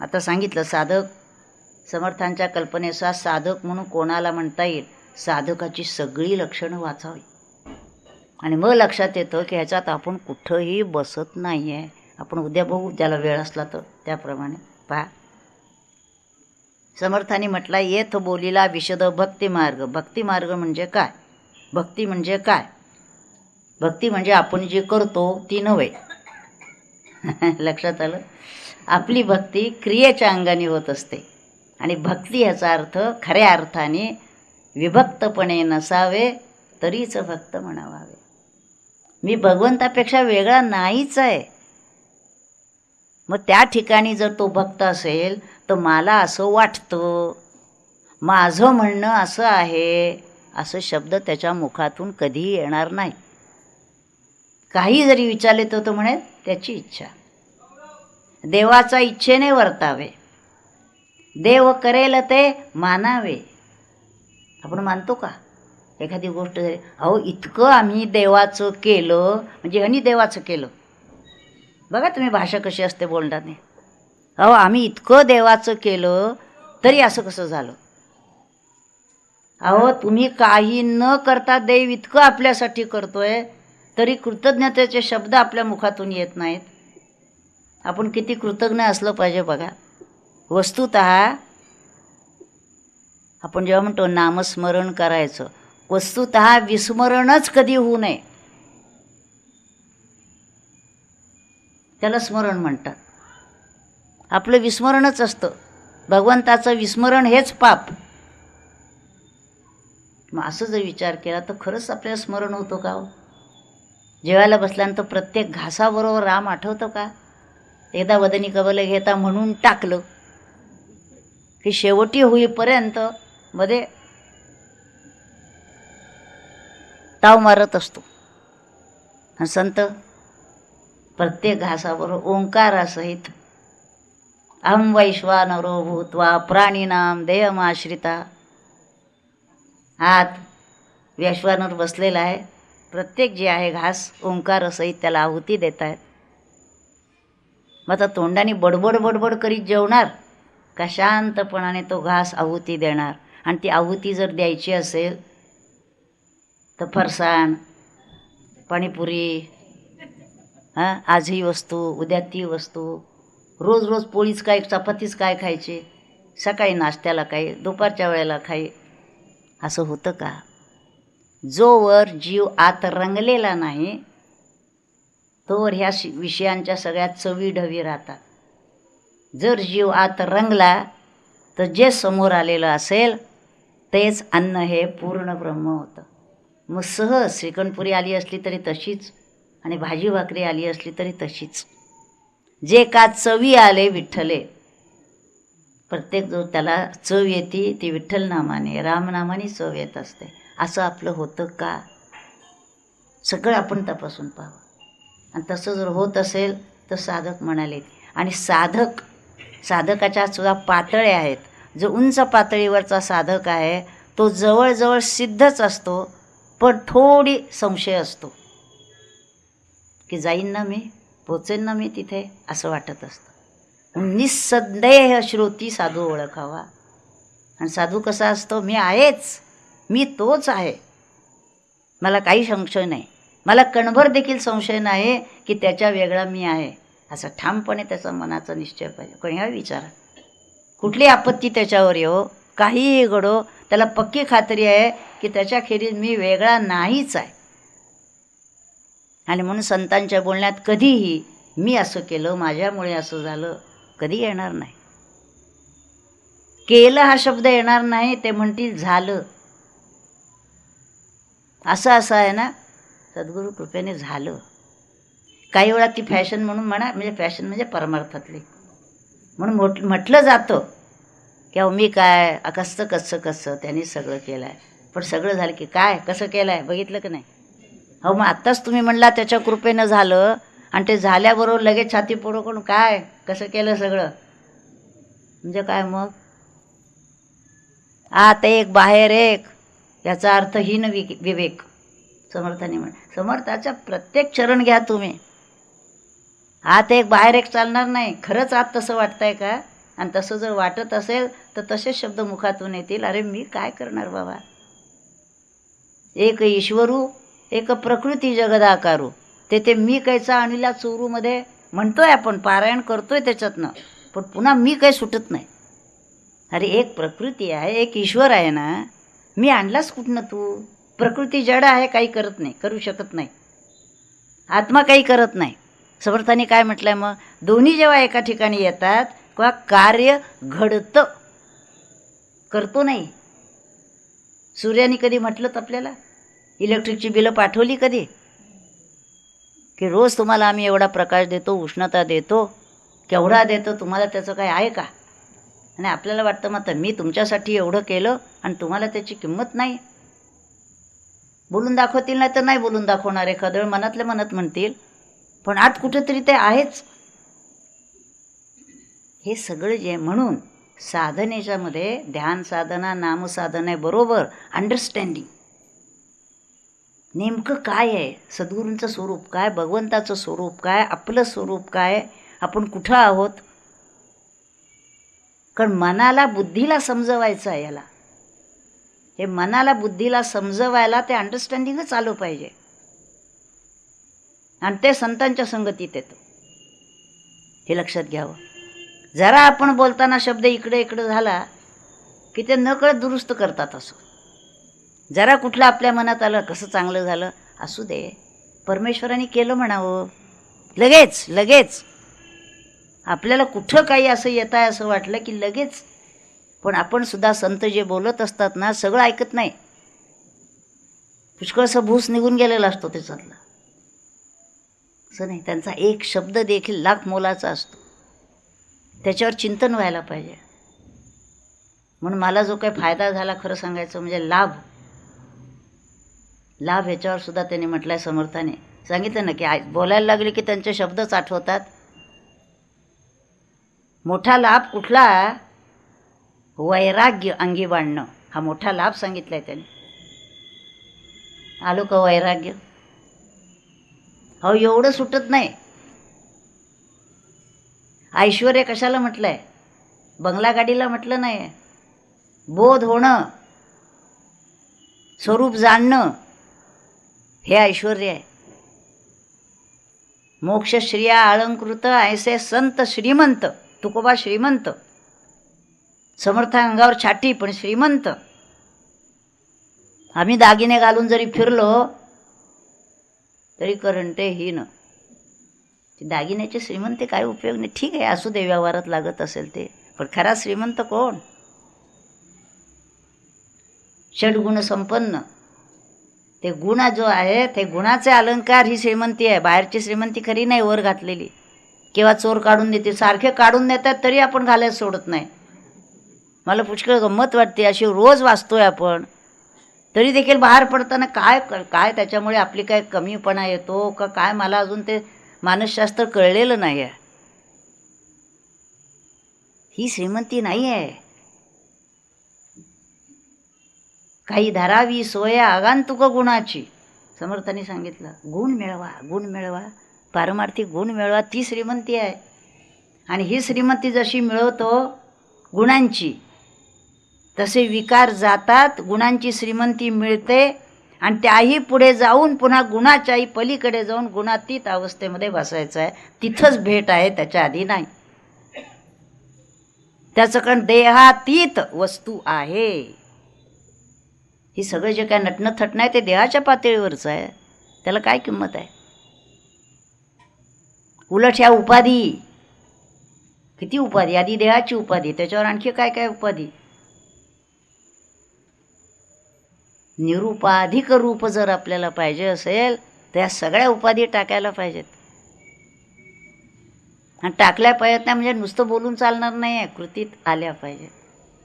आता सांगितलं साधक समर्थांच्या कल्पनेचा साधक म्हणून कोणाला म्हणता येईल? साधकाची सगळी लक्षणं वाचावी. आणि मग लक्षात येतं की ह्याच्यात आपण कुठंही बसत नाही आहे आपण उद्या बघू त्याला वेळ असला तर. त्याप्रमाणे पहा. समर्थाने म्हटला येथ बोलीला विशद भक्तिमार्ग भक्तिमार्ग म्हणजे काय? भक्ती म्हणजे काय? भक्ती म्हणजे आपण जे करतो ती नव्हे. लक्षात आलं? आपली भक्ती क्रियेच्या अंगाने होत असते. आणि भक्ती याचा अर्थ खऱ्या अर्थाने विभक्तपणे नसावे तरीच भक्त म्हणावावे. मी भगवंतापेक्षा वेगळा नाहीच आहे. मग त्या ठिकाणी जर तो भक्त असेल तर मला असं वाटतं माझं म्हणणं असं आहे असं शब्द त्याच्या मुखातून कधीही येणार नाही. काही जरी विचारले तर तो म्हणेल त्याची इच्छा. देवाचा इच्छेने वर्तावे. देव करेल ते मानावे. आपण मानतो का? एखादी गोष्ट जरी अहो इतकं आम्ही देवाचं केलं म्हणजे ह्यानी देवाचं केलं. बघा तुम्ही भाषा कशी असते बोलताना अहो आम्ही इतकं देवाचं केलं तरी असं कसं झालं? अहो तुम्ही काही न करता देव इतकं आपल्यासाठी करतोय तरी कृतज्ञतेचे शब्द आपल्या मुखातून येत नाहीत. आपण किती कृतज्ञ असलं पाहिजे बघा. वस्तुत आपण जेव्हा म्हणतो नामस्मरण करायचं वस्तुत विस्मरणच कधी होऊ नये. त्याला स्मरण म्हणतात. आपलं विस्मरणच असतं. भगवंताचं विस्मरण हेच पाप. मग असं जर विचार केला तर खरंच आपल्याला स्मरण होतं का हो? जेवायला बसल्यानंतर प्रत्येक घासाबरोबर राम आठवतो का? एकदा वदनी कबल घेता म्हणून टाकलं. की शेवटी होईपर्यंत मध्ये ताव मारत असतो. आणि संत प्रत्येक घासाबरोबर ओंकारासहित अहम वैश्वानरो भूत्वा प्राणीनाम देहमाश्रिता आत वैश्वानर बसलेला आहे. प्रत्येक जे आहे घास ओंकारसहित त्याला आहुती देत आहेत मग आता तोंडाने बडबड बडबड करीत जेवणार? का शांतपणाने तो घास आहुती देणार? आणि ती आहुती जर द्यायची असेल तर फरसाण पाणीपुरी हां आज ही वस्तू उद्या ती वस्तू रोज रोज पोळीच काय चपातीच काय खायची? सकाळी नाश्त्याला काही दुपारच्या वेळेला खाई असं होतं का? जोवर जीव आत रंगलेला नाही तोवर ह्या शि विषयांच्या सगळ्या चवी ढवी राहतात. जर जीव आत रंगला तर जे समोर आलेलं असेल तेच अन्न हे पूर्ण ब्रह्म होतं. मग सहज श्रीखंडपुरी आली असली तरी तशीच आणि भाजी भाकरी आली असली तरी तशीच. जे का चवी आले विठ्ठले. प्रत्येक जो त्याला चव येते ती विठ्ठल नामाने रामनामाने चव येत असते. असं आपलं होतं का? सगळं आपण तपासून पाहावं. आणि तसं जर होत असेल तर साधक म्हणाले. आणि साधक साधकाच्या सुद्धा पातळ्या आहेत. जो उंच पातळीवरचा साधक आहे तो जवळजवळ सिद्धच असतो पण थोडी संशय असतो. की जाईन ना मी पोचेन ना मी तिथे असं वाटत असतं. निसंदेह श्रोती साधू ओळखावा. आणि साधू कसा असतो? मी आहेच. मी तोच आहे. मला काही संशय नाही. मला कणभर देखील संशय नाही की त्याच्या वेगळा मी आहे. असं ठामपणे त्याचा मनाचा निश्चय पाहिजे. कोणी हा विचारा. कुठली आपत्ती त्याच्यावर येऊ काहीही घडो त्याला पक्की खात्री आहे की त्याच्याखेरीज मी वेगळा नाहीच आहे. आणि म्हणून संतांच्या बोलण्यात कधीही मी असं केलं माझ्यामुळे असं झालं कधी येणार नाही. केलं हा शब्द येणार नाही ते म्हणतील झालं. असं असं आहे ना? सद्गुरू कृपेने झालं. काही वेळा ती फॅशन म्हणून म्हणा म्हणजे फॅशन म्हणजे परमार्थातली. म्हणून मोठ म्हटलं जातं की अहो मी काय कसं कसं कसं त्यांनी सगळं केलं आहे पण सगळं झालं की काय कसं केलं आहे बघितलं की नाही? हो मग आत्ताच तुम्ही म्हणला त्याच्या कृपेनं झालं आणि ते झाल्याबरोबर लगेच छाती पुढं करून काय कसं केलं सगळं? म्हणजे काय मग? आत एक बाहेर एक याचा अर्थ हीन विवेक. समर्थाने म्हण समर्थाच्या प्रत्येक चरण घ्या तुम्ही. आत एक बाहेर एक चालणार नाही. खरंच आत तसं वाटतंय का? आणि तसं जर वाटत असेल तर तसेच शब्द मुखातून येतील. अरे मी काय करणार बाबा? एक ईश्वरू एक प्रकृती जगदाकारू. ते ते मी कैसा अनिला चोरूमध्ये म्हणतोय आपण पारायण करतोय त्याच्यातनं. पण पुन्हा मी काही सुटत नाही. अरे एक प्रकृती आहे एक ईश्वर आहे ना. मी आणलाच कुठनं तू? प्रकृती जड आहे काही करत नाही करू शकत नाही. आत्मा काही करत नाही. समर्थाने काय म्हटलंय मग? दोन्ही जेव्हा एका ठिकाणी येतात किंवा कार्य घडतं. करतो नाही. सूर्याने कधी म्हटलं तर आपल्याला? इलेक्ट्रिकची बिलं पाठवली कधी? की रोज तुम्हाला आम्ही एवढा प्रकाश देतो उष्णता देतो. केवढा देतो तुम्हाला त्याचं काय आहे का? आणि आपल्याला वाटतं मग मी तुमच्यासाठी एवढं केलं आणि तुम्हाला त्याची किंमत नाही. बोलून दाखवतील नाही तर नाही बोलून दाखवणार एखादं वेळ मनातल्या मनात म्हणतील. पण आत कुठंतरी ते आहेच. हे सगळं जे म्हणून साधनेच्यामध्ये ध्यान साधना नामसाधना आहे बरोबर. अंडरस्टँडिंग नेमकं काय आहे? सद्गुरूंचं स्वरूप काय? भगवंताचं स्वरूप काय? आपलं स्वरूप काय? आपण कुठं आहोत? कारण मनाला बुद्धीला समजवायचं आहे याला. हे मनाला बुद्धीला समजवायला ते अंडरस्टँडिंगच आलं पाहिजे. आणि ते संतांच्या संगतीत येतं. हे लक्षात घ्यावं. जरा आपण बोलताना शब्द इकडे इकडे झाला की ते नकळत दुरुस्त करतात असं. जरा कुठलं आपल्या मनात आलं कसं चांगलं झालं असू दे. परमेश्वराने केलं म्हणावं. लगेच लगेच. आपल्याला कुठं काही असं येत आहे असं वाटलं की लगेच पण आपण सुद्धा संत जे बोलत असतात ना सगळं ऐकत नाही. पुष्कळसा भूस निघून गेलेला असतो त्याच्यातला. असं नाही त्यांचा एक शब्द देखील लाख मोलाचा असतो. त्याच्यावर चिंतन व्हायला पाहिजे. म्हणून मला जो काही फायदा झाला खरं सांगायचं म्हणजे लाभ. लाभ ह्याच्यावर सुद्धा त्यांनी म्हटलंय समर्थाने. सांगितलं ना की आय बोलायला लागले की त्यांचे शब्दच आठवतात. मोठा लाभ कुठला? वैराग्य अंगी बाणणं हा मोठा लाभ सांगितलाय त्याने. आलो का वैराग्य? हो एवढं सुटत नाही. ऐश्वर कशाला म्हटलंय? बंगला गाडीला म्हटलं नाही बोध होणं. स्वरूप जाणणं. हे ऐश्वर आहे. मोक्षश्रिया अलंकृत ऐसे संत श्रीमंत. तुकोबा श्रीमंत. समर्थ अंगावर छाटी पण श्रीमंत. आम्ही दागिने घालून जरी फिरलो तरी करंटे हीन. न दागिन्याचे श्रीमंत काय उपयोग नाही. ठीक आहे असू दे व्यवहारात लागत असेल ते. पण खरा श्रीमंत कोण? षडगुण संपन्न. ते गुण जो आहे ते गुणाचे अलंकार ही श्रीमंती आहे. बाहेरची श्रीमंती खरी नाही वर घातलेली. किंवा चोर काढून देते सारखे काढून देतात तरी आपण घालायला सोडत नाही. मला पुष्कळ गंमत वाटते अशी रोज वाचतोय आपण. तरी देखील बाहेर पडताना काय काय त्याच्यामुळे आपली काय कमीपणा येतो का काय मला अजून ते मानसशास्त्र कळलेलं नाही आहे ही श्रीमंती नाही आहे काही धरावी सोया आगांतुक गुणाची. समर्थाने सांगितलं गुण मिळवा गुण मिळवा. पारमार्थिक गुण मिळवा ती श्रीमंती आहे. आणि ही श्रीमंती जशी मिळवतो गुणांची तसे विकार जातात गुणांची श्रीमंती मिळते आणि त्याही पुढे जाऊन पुन्हा गुणाच्याही पलीकडे जाऊन गुणातीत अवस्थेमध्ये बसायचं आहे. तिथंच भेट आहे त्याच्या आधी नाही. त्याचं कारण देहातीत वस्तू आहे. ही सगळं जे काय नटणं थटणं आहे ते देहाच्या पातळीवरचं आहे. त्याला काय किंमत आहे? उलट ह्या उपाधी. किती उपाधी? आधी देहाची उपाधी. त्याच्यावर आणखी काय काय उपाधी? निरुपाधिक रूप जर आपल्याला पाहिजे असेल तर या सगळ्या उपाधी टाकायला पाहिजेत. आणि टाकल्या पाहिजेत नाही म्हणजे नुसतं बोलून चालणार नाही आहे कृतीत आल्या पाहिजेत.